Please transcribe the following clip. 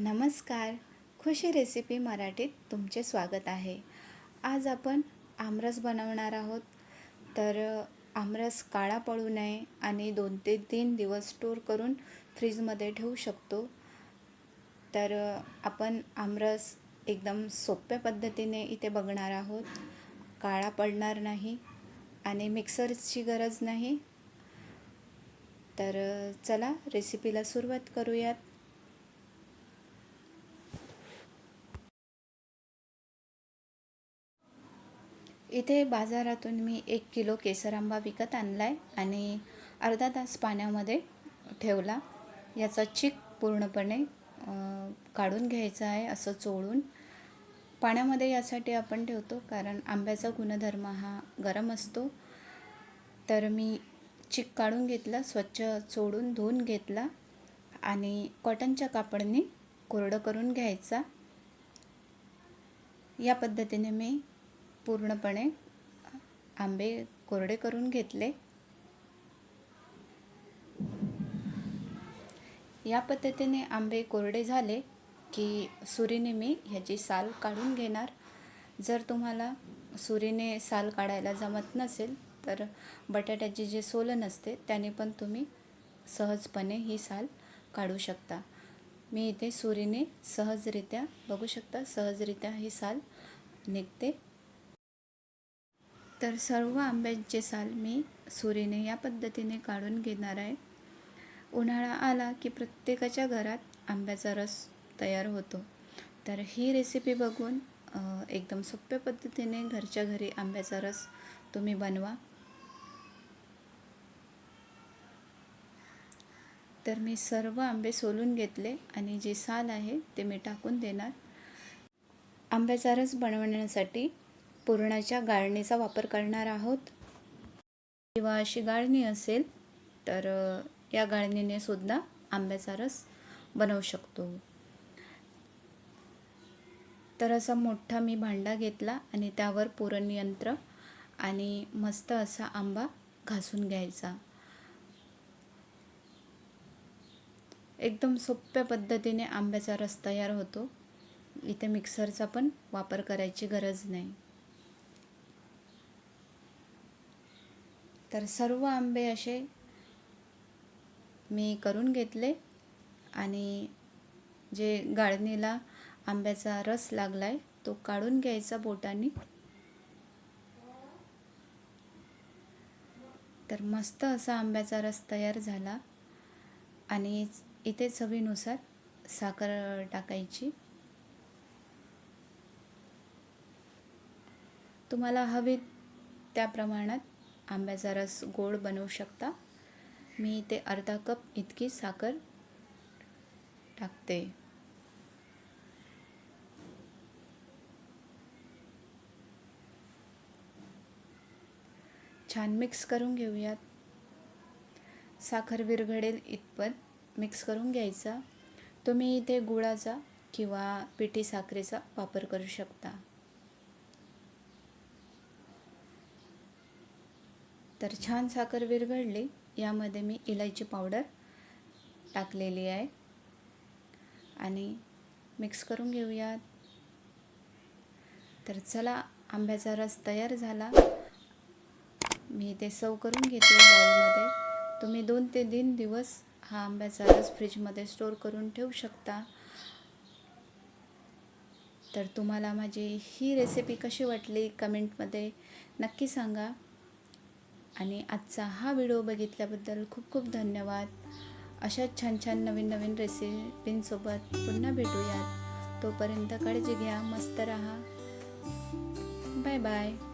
नमस्कार. खुशी रेसिपी मराठीत तुमचे स्वागत आहे. आज आपण आमरस बनवणार आहोत. तर आमरस काळा पडू नये आणि दोन ते तीन दिवस स्टोर करून फ्रीजमध्ये ठेवू शकतो. तर आपण आमरस एकदम सोप्या पद्धतीने इथे बघणार आहोत. काळा पडणार नाही आणि मिक्सरची गरज नाही. तर चला रेसिपीला सुरुवात करूयात. इथे बाजारातून मी एक किलो केसर आंबा विकत आणला आहे आणि अर्धा तास पाण्यामध्ये ठेवला. याचा चिक पूर्णपणे काढून घ्यायचा आहे असं चोळून. पाण्यामध्ये यासाठी आपण ठेवतो कारण आंब्याचा गुणधर्म हा गरम असतो. तर मी चिक काढून घेतला स्वच्छ चोळून धुवून घेतला आणि कॉटनच्या कापडनी कोरडं करून घ्यायचा. या पद्धतीने मी पूर्णपणे आंबे कोरडे करून घेतले. या पद्धतीने आंबे कोरडे झाले की सुरीने मी ह्याची साल काढून घेणार. जर तुम्हाला सुरीने साल काढायला जमत नसेल तर बटाट्याची जे सोलन असते त्याने पण तुम्ही सहजपणे ही साल काढू शकता. मी इथे सुरीने सहजरित्या बघू शकता सहजरित्या ही साल निघते. तर सर्व आंब्यांचे साल मी सुरीने या पद्धतीने काढून घेणार आहे. उन्हाळा आला की प्रत्येकाच्या घरात आंब्याचा रस तयार होतो. तर ही रेसिपी बघून एकदम सोप्या पद्धतीने घरच्या घरी आंब्याचा रस तुम्ही बनवा. तर मी सर्व आंबे सोलून घेतले आणि जी साल आहे ते मी टाकून देणार. आंब्याचा रस बनवण्यासाठी पुरणाच्या गाळणीचा वापर करणार आहोत. किंवा अशी गाळणी असेल तर या गाळणीने सुद्धा आंब्याचा रस बनवू शकतो. तर असा मोठा मी भांडा घेतला आणि त्यावर पुरणयंत्र आणि मस्त असा आंबा घासून घ्यायचा. एकदम सोप्या पद्धतीने आंब्याचा रस तयार होतो. इथे मिक्सरचा पण वापर करायची गरज नाही. तर सर्व आंबे असे मी करून घेतले आणि जे गाळणीला आंब्याचा रस लागलाय तो काढून घ्यायचा बोटाने. तर मस्त असा आंब्याचा रस तयार झाला आणि इथे चवीनुसार साखर टाकायची. तुम्हाला हवी त्या प्रमाणात आंब्याचा रस गोड बनवू शकता. मी इथे अर्धा कप इतकी साखर टाकते. छान मिक्स करून घेऊयात. साखर विरघळेल इतपत मिक्स करून घ्यायचा. तुम्ही इथे गुळाचा किंवा पिठी साखरेचा वापर करू शकता. तर छान साखर विरघळली. यामध्ये मी इलायची पावडर टाकलेली आहे. आणि मिक्स करून घेऊयात. तर चला आंब्याचा रस तयार झाला. मी ते सर्व करून घेते बॉलमध्ये तुम्ही दोन ते तीन दिवस हा आंब्याचा रस फ्रीजमध्ये स्टोर करून ठेवू शकता. तर तुम्हाला माझी ही रेसिपी कशी वाटली कमेंटमध्ये नक्की सांगा. आणि आजचा हा व्हिडिओ बघितल्याबद्दल खूप खूप धन्यवाद. अशाच छान छान नवीन नवीन रेसिपींसोबत पुन्हा भेटूयात. तोपर्यंत काळजी घ्या मस्त राहा. Bye bye.